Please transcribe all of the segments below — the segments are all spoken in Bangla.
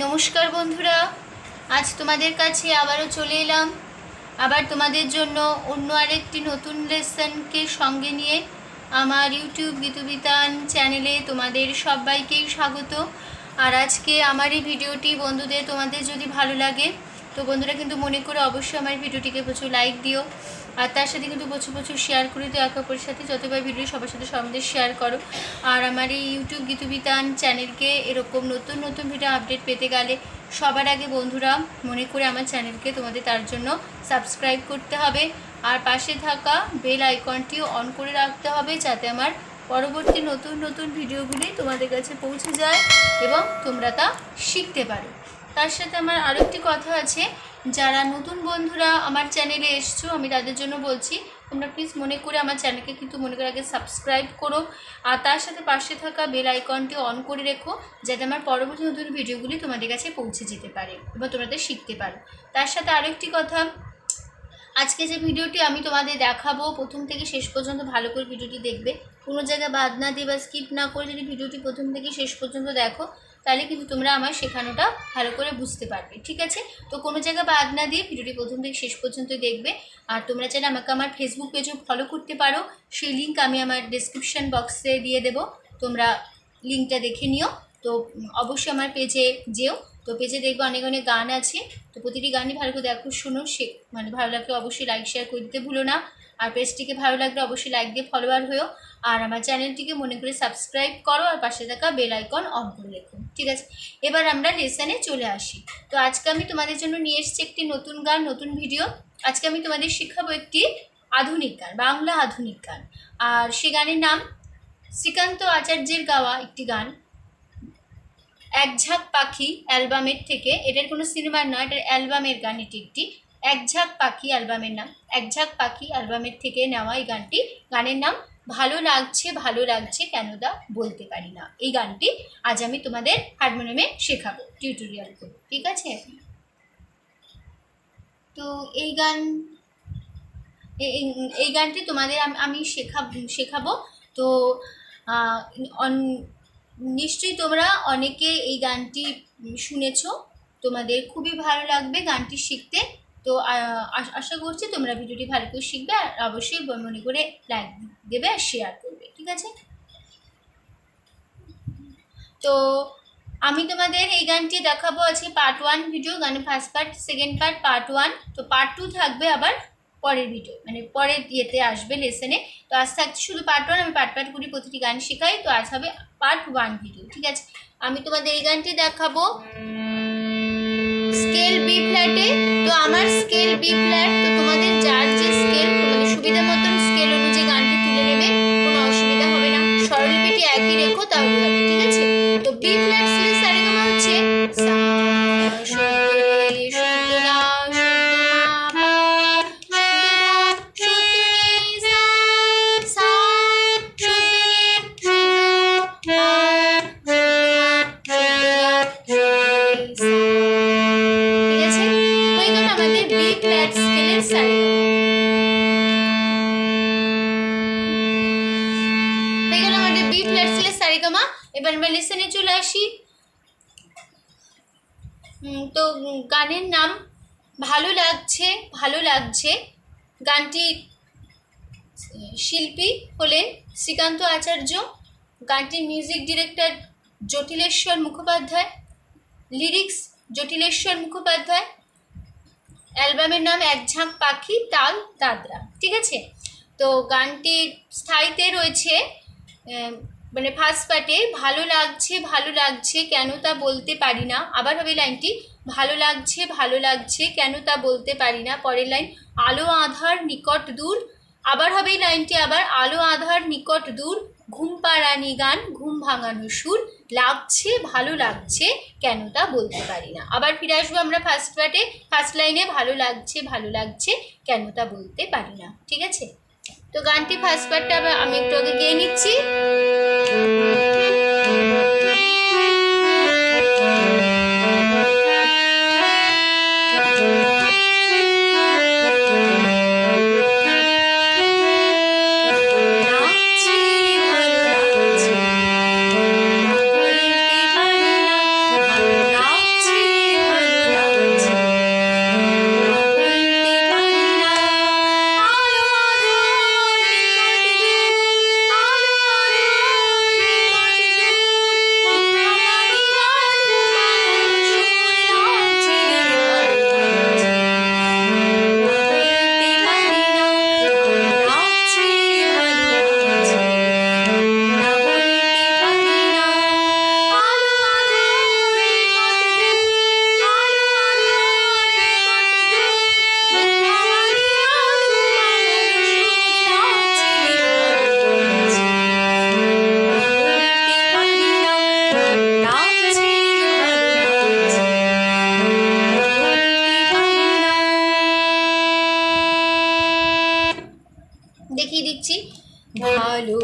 নমস্কার বন্ধুরা, আজ তোমাদের কাছে আবারও চলে এলাম। আবার তোমাদের জন্য অন্য আরেকটি নতুন লেসনকে সঙ্গে নিয়ে আমার ইউটিউব গীতবিতান চ্যানেলে তোমাদের সবাইকেই স্বাগত। আর আজকে আমার এই ভিডিওটি বন্ধুদের তোমাদের যদি ভালো লাগে, তো বন্ধুরা কিন্তু মনে করে অবশ্যই আমার ভিডিওটিকে প্রচুর লাইক দিও। আর তার সাথে কিন্তু প্রচুর প্রচুর শেয়ার করে দিও একে অপরের সাথে। যতবার ভিডিও সবার সাথে সবাই শেয়ার করো। আর আমার এই ইউটিউব গীতবিতান চ্যানেলকে এরকম নতুন নতুন ভিডিও আপডেট পেতে গেলে সবার আগে বন্ধুরা মনে করে আমার চ্যানেলকে তোমাদের তার জন্য সাবস্ক্রাইব করতে হবে। আর পাশে থাকা বেল আইকনটিও অন করে রাখতে হবে যাতে আমার পরবর্তী নতুন নতুন ভিডিওগুলি তোমাদের কাছে পৌঁছে যায় এবং তোমরা তা শিখতে পারো। তার সাথে আমার আরও একটি কথা আছে। যারা নতুন বন্ধুরা আমার চ্যানেলে এসছো, আমি তাদের জন্য বলছি, তোমরা প্লিজ মনে করে আমার চ্যানেলকে কিন্তু মনে করে আগে সাবস্ক্রাইব করো। আর তার সাথে পাশে থাকা বেল আইকনটি অন করে রেখো, যাতে আমার পরবর্তী নতুন ভিডিওগুলি তোমাদের কাছে পৌঁছে যেতে পারে এবং তোমাদের শিখতে পারো। তার সাথে আরেকটি কথা, আজকে যে ভিডিওটি আমি তোমাদের দেখাবো, প্রথম থেকে শেষ পর্যন্ত ভালো করে ভিডিওটি দেখবে। কোনো জায়গায় বাদ না দিয়ে বা স্কিপ না করে যদি ভিডিওটি প্রথম থেকে শেষ পর্যন্ত দেখো তাহলে কিন্তু তোমরা আমার শেখানোটা ভালো করে বুঝতে পারবে, ঠিক আছে? তো কোনো জায়গায় বাদ না দিয়ে ভিডিওটি প্রথম থেকে শেষ পর্যন্ত দেখবে। আর তোমরা চাইলে আমাকে আমার ফেসবুক পেজও ফলো করতে পারো। সেই লিঙ্ক আমি আমার ডিসক্রিপশান বক্সে দিয়ে দেবো। তোমরা লিঙ্কটা দেখে নিও। তো অবশ্যই আমার পেজে যেও। তো পেজে দেখবে অনেক অনেক গান আছে। তো প্রতিটি গানই ভালো করে দেখো, শোনো। সে মানে ভালো লাগলে অবশ্যই লাইক শেয়ার করে দিতে ভুলো না। আর পেজটিকে ভালো লাগলে অবশ্যই লাইক দিয়ে ফলোয়ার হয়েও। আর আমার চ্যানেলটিকে মনে করে সাবস্ক্রাইব করো আর পাশে থাকা বেল আইকন অন করে রেখো, ঠিক আছে? এবার আমরা লেসনে চলে আসি। তো আজকে আমি তোমাদের জন্য নিয়ে এসেছি একটি নতুন গান, নতুন ভিডিও আজকে আমি তোমাদের শেখাবো একটি আধুনিক গান, বাংলা আধুনিক গান। আর সে গানের নাম শ্রীকান্ত আচার্যের গাওয়া একটি গান। এক ঝাঁক পাখি অ্যালবামের থেকে, এটার কোনো সিনেমার নয়, এটার অ্যালবামের গান এটি একটি। এক ঝাঁক পাখি অ্যালবামের নাম, এক ঝাঁক পাখি অ্যালবামের থেকে নেওয়া এই গানটি। গানের নাম ভালো লাগছে ভালো লাগছে কেন দা বলতে পারি না। এই গানটি আজ আমি তোমাদের হারমোনিয়ামে শেখাবো টিউটোরিয়াল করে, ঠিক আছে? তো এই গান এই- গানটি তোমাদের আম- আমি শেখাব তো নিশ্চয়ই তোমরা অনেকে এই গানটি শুনেছো। তোমাদের খুবই ভালো লাগবে গানটি শিখতে। তো আশা করছি তোমরা ভিডিওটি ভালো করে শিখবে আর অবশ্যই মনে করে লাইক দেবে আর শেয়ার করবে, ঠিক আছে? তো, আমি তোমাদের এই গানটি দেখাবো আজকে পার্ট ওয়ান ভিডিও গানের first part second part part one তো পার্ট টু থাকবে আবার পরের ভিডিও মানে পরের ইয়েতে আসবে লেসনে তো আজ থাকছে শুধু পার্ট ওয়ান আমি পার্ট পার্ট করি প্রতিটি গান শেখাই, তো আজ হবে পার্ট ওয়ান ভিডিও ঠিক আছে? আমি তোমাদের এই গানটি দেখাবো। স্কেল বি ফ্ল্যাটে তো আমার স্কেল বি ফ্ল্যাট তো তোমাদের যার যে স্কেল তোমাদের সুবিধা মতন স্কেল অনুযায়ী গানটি তুলে নেবে, কোনো অসুবিধা হবে না। স্বরলিপিটি একই রেখো, তাহলে হবে, ঠিক আছে? তো বি ফ্ল্যাট স্কেল সারেগামা হচ্ছে আমরা লেসনে চলে আসি। তো গানের নাম ভালো লাগছে ভালো লাগছে। গানটি শিল্পী হলেন শ্রীকান্ত আচার্য। গানটির music director Jatileswar Mukhopadhyay. Lyrics Jatileswar Mukhopadhyay. অ্যালবামের নাম এক ঝাঁক পাখি, তাল, দাদরা। ঠিক আছে? তো গানটির স্থায়ীতে রয়েছে মানে ফার্স্ট পার্টে ভালো লাগছে ভালো লাগছে, কেন তা বলতে পারি না। আবার হবে লাইনটি, ভালো লাগছে ভালো লাগছে, কেন তা বলতে পারি না। পরের লাইন, আলো আধার নিকট দূর। আবার হবে এই লাইনটি আবার, আলো আধার নিকট দূর, ঘুম পাড়ানি গান, ঘুম ভাঙানো সুর, লাগছে, ভালো লাগছে, কেন তা বলতে পারি না। আবার ফিরে আসব আমরা ফার্স্ট পার্টে ফার্স্ট লাইনে ভালো লাগছে ভালো লাগছে, কেন তা বলতে পারি না। ঠিক আছে? তো গানটি ফার্স্ট পার্টটা আমি একটু আগে গেয়ে নিচ্ছি। লাগছে भालू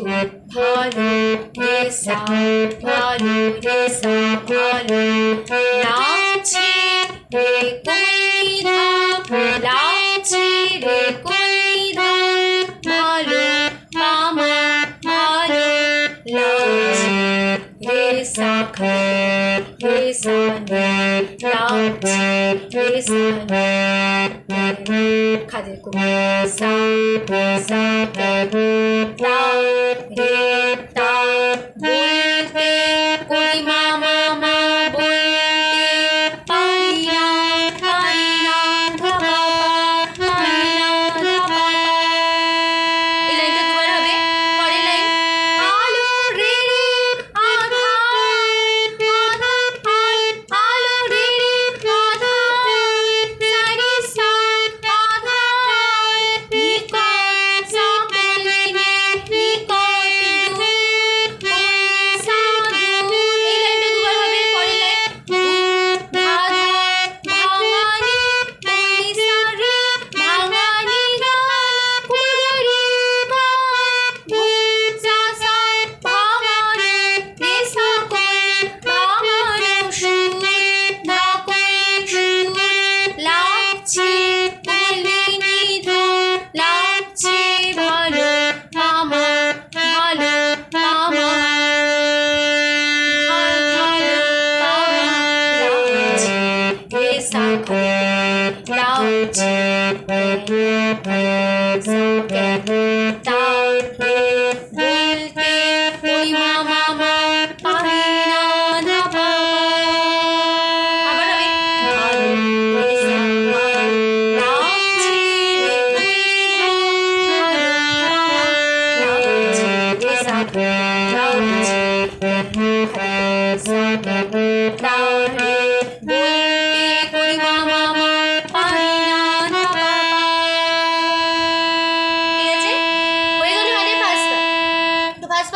भालू रे सा भालू रे सा भालू। नाचे रे कोयरा नाचे रे कोयरा भालू, मामा, भालू। नाचे रे सा खे रे सा नाचे रे सा সা লা রে তা বলতে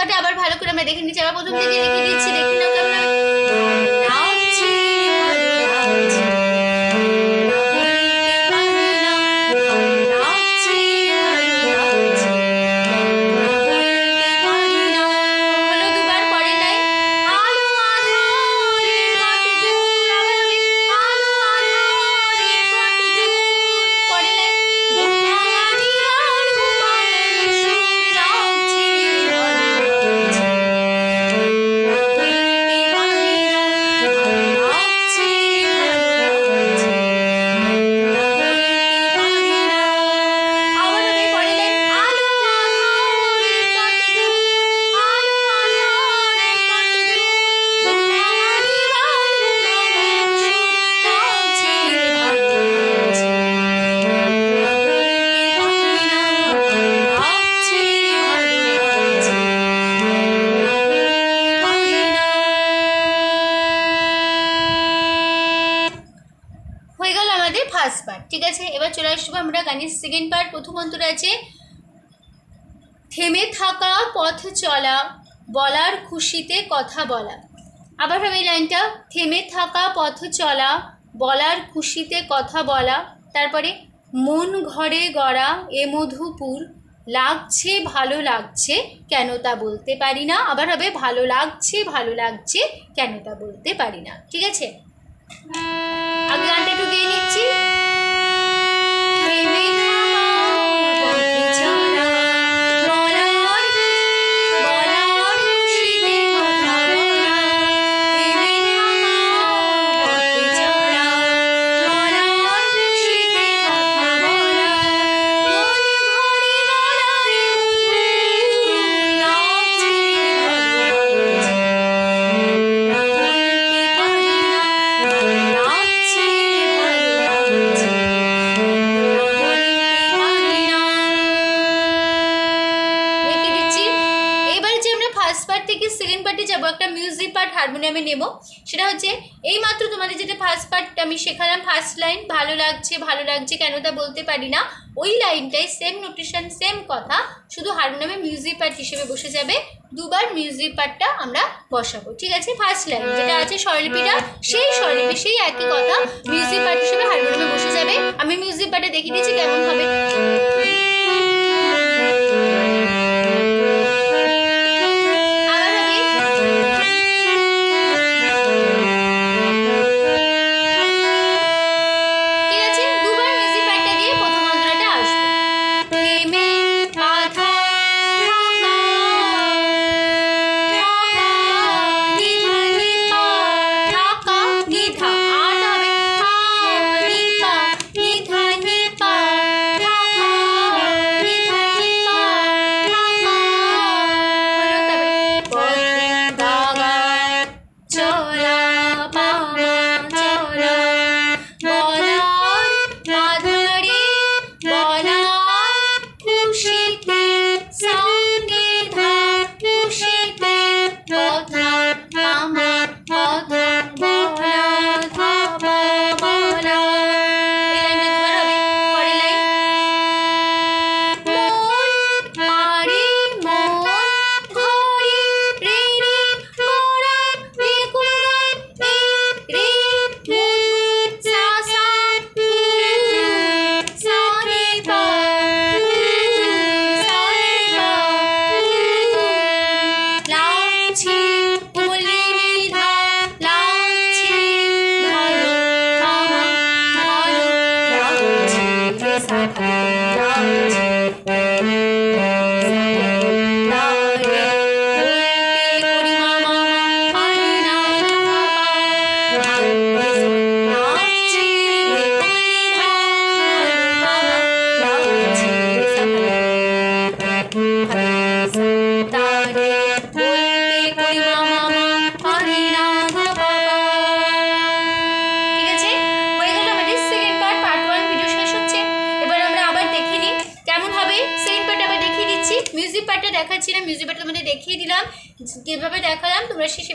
পার্টে আবার ভালো করে আমরা দেখে নিচ্ছি। আবার প্রথম থেকে লিখে দিচ্ছি, দেখি না কেমন ঠিক আছে, এবার চলে আসব আমরা গানের সেকেন্ড পার্ট প্রথম অন্তর আছে, থেমে থাকা পথ চলা, বলার খুশিতে কথা বলা। আবার হবে এই লাইনটা, থেমে থাকা পথ চলা, বলার খুশিতে কথা বলা। তারপরে, মন ঘরে গড়া এ মধুপুর, লাগছে ভালো লাগছে কেন তা বলতে পারি না। আবার হবে, ভালো লাগছে ভালো লাগছে কেন তা বলতে পারি না। ঠিক আছে? আগে গানটা একটু নিচ্ছি। তোমাদের যেটা ফার্স্ট পার্ট আমি শেখালাম ফার্স্ট লাইন ভালো লাগছে ভালো লাগছে কেন তা বলতে পারি না। ওই লাইনটাই সেম নোটেশন সেম কথা, শুধু হারমোনিয়ামে মিউজিক পার্ট হিসেবে বসে যাবে। দুবার মিউজিক পার্টটা আমরা বসাবো, ঠিক আছে? ফার্স্ট লাইন যেটা আছে স্বরলিপিটা, সেই স্বরলিপি, সেই একই কথা মিউজিক পার্ট হিসেবে হারমোনিয়ামে বসে যাবে। আমি মিউজিক পার্টে দেখিয়ে দিচ্ছি কেমন হবে হবে।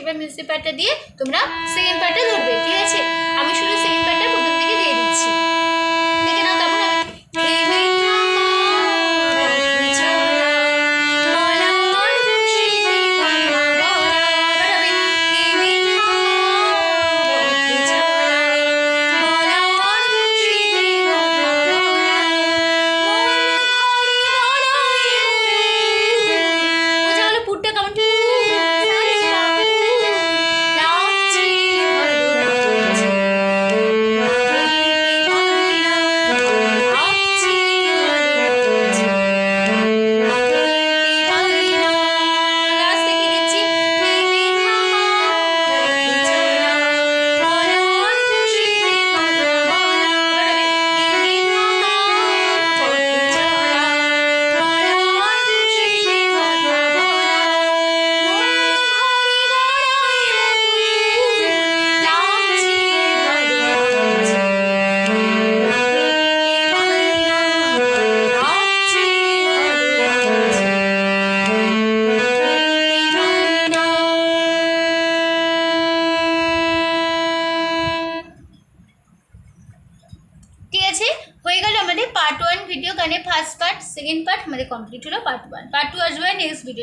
সেভাবে মিউজিক পার্টটা দিয়ে তোমরা সেকেন্ড পার্টটা ধরবে, ঠিক আছে? আমি শুধু সেকেন্ড পার্টটা প্রথম থেকে দিয়ে দিচ্ছি।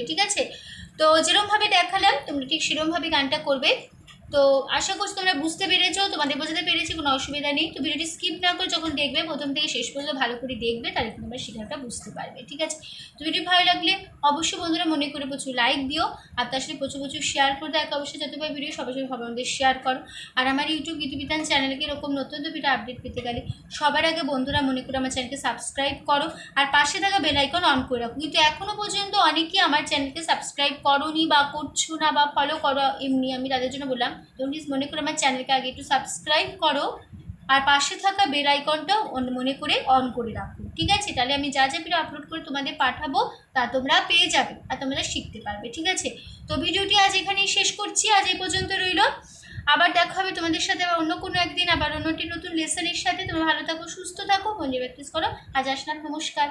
ঠিক আছে? তো যেরকমভাবে দেখালাম তোমরা ঠিক সেরকমভাবে গানটা করবে। তো আশা করছি তোমরা বুঝতে পেরেছ, তোমাদের বোঝাতে পেরেছি, কোনো অসুবিধা নেই। তো ভিডিওটি স্কিপ না করে যখন দেখবে, প্রথম থেকে শেষ পর্যন্ত ভালো করে দেখবে, তাহলে তোমরা শেখাটা বুঝতে পারবে, ঠিক আছে? তো ভিডিও ভালো লাগলে অবশ্যই বন্ধুরা মনে করে প্রচুর লাইক দিও, আর তার সাথে প্রচুর প্রচুর শেয়ার করে দেখ অবশ্যই যত ভিডিও সবাই সবাই মধ্যে শেয়ার করো। আর আমার ইউটিউব গীতবিতান চ্যানেলকে এরকম নতুন নতুন ভিডিও আপডেট পেতে গেলে সবার আগে বন্ধুরা মনে করে আমার চ্যানেলকে সাবস্ক্রাইব করো, আর পাশে থাকা বেল আইকন অন করে রাখো। কিন্তু এখনও পর্যন্ত অনেকেই আমার চ্যানেলকে সাবস্ক্রাইব করোনি বা করছ না বা ফলো করো, এমনি আমি তাদের জন্য বললাম প্লিজ মনে করে আমার চ্যানেলকে আগে একটু সাবস্ক্রাইব করো। আর পাশে থাকা বেল আইকনটাও মনে করে অন করে রাখো, ঠিক আছে? তাহলে আমি যা যা ভিডিও আপলোড করে তোমাদের পাঠাবো, তা তোমরা পেয়ে যাবে আর তোমরা শিখতে পারবে, ঠিক আছে? তো ভিডিওটি আজ এখানেই শেষ করছি, আজ এই পর্যন্ত রইল। আবার দেখা হবে তোমাদের সাথে আবার অন্য কোনো একদিন, আবার অন্যটি নতুন লেসনের সাথে। তোমরা ভালো থাকো, সুস্থ থাকো, মন প্র্যাকটিস করো। আজ আসলাম, নমস্কার।